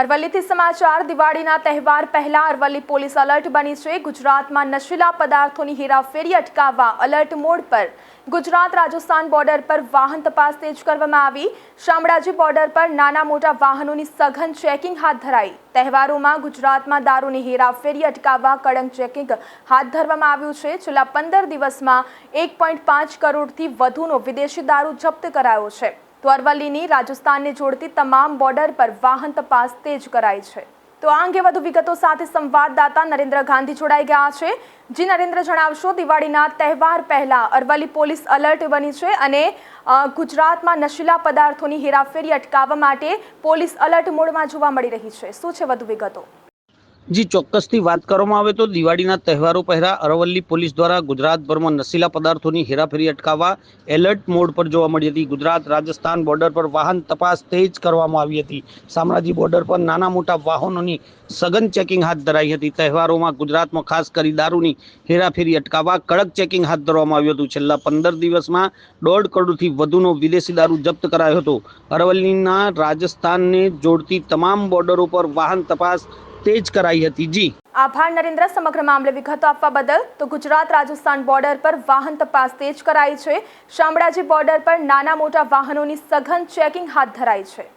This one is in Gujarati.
અરવલ્લીથી સમાચાર, દિવાળીના તહેવાર પહેલા અરવલ્લી પોલીસ અલર્ટ બની છે. ગુજરાતમાં નશીલા પદાર્થોની હેરાફેરી અટકાવવા અલર્ટ મોડ પર. ગુજરાત રાજસ્થાન બોર્ડર પર વાહન તપાસ તેજ કરવામાં આવી. શામળાજી બોર્ડર પર નાના મોટા વાહનોની સઘન ચેકિંગ હાથ ધરાઈ. તહેવારોમાં ગુજરાતમાં દારૂની હેરાફેરી અટકાવવા કડક ચેકિંગ હાથ ધરવામાં આવ્યું છે. છેલ્લા પંદર દિવસમાં એક પોઈન્ટ પાંચ કરોડથી વધુનો વિદેશી દારૂ જપ્ત કરાયો છે. તો અરવલ્લીની રાજસ્થાનને જોડતી તમામ બોર્ડર પર વાહન તપાસ તેજ કરાઈ છે. તો આ અંગે વધુ વિગતો સાથે સંવાદદાતા નરેન્દ્ર ગાંધી જોડાઈ ગયા છે. જી નરેન્દ્ર, જણાવશો, દિવાળીના તહેવાર પહેલા અરવલ્લી પોલીસ અલર્ટ બની છે અને ગુજરાતમાં નશીલા પદાર્થોની હેરાફેરી અટકાવવા માટે પોલીસ અલર્ટ મોડમાં જોવા મળી રહી છે. શું છે વધુ વિગતો? જી, ચોક્કસથી વાત કરવામાં આવે તો દિવાળીના તહેવારો પહેલા અરવલ્લી પોલીસ દ્વારા ગુજરાતભરમાં નશીલા પદાર્થોની હેરાફેરી અટકાવવા એલર્ટ મોડ પર જોવા મળી હતી. ગુજરાત, રાજસ્થાન બોર્ડર પર વાહન તપાસ તેજ કરવામાં આવી હતી. શામળાજી બોર્ડર પર નાના મોટા વાહનોની સઘન ચેકિંગ હાથ ધરાઈ હતી. તહેવારોમાં ગુજરાતમાં ખાસ કરી દારૂની હેરાફેરી અટકાવવા કડક ચેકિંગ હાથ ધરવામાં આવ્યું હતું. છેલ્લા પંદર દિવસમાં દોઢ કરોડથી વધુનો વિદેશી દારૂ જપ્ત કરાયો હતો. અરવલ્લીના રાજસ્થાનને જોડતી તમામ બોર્ડરો પર વાહન તપાસ તેજ કરાઈ હતી જી આભાર નરેન્દ્ર સમગ્ર મામલે વિગતો આપવા બદલ તો ગુજરાત રાજસ્થાન બોર્ડર પર વાહન તપાસ તેજ કરાઈ છે શામળાજી બોર્ડર પર નાના મોટા વાહનોની સઘન ચેકિંગ હાથ ધરાઈ છે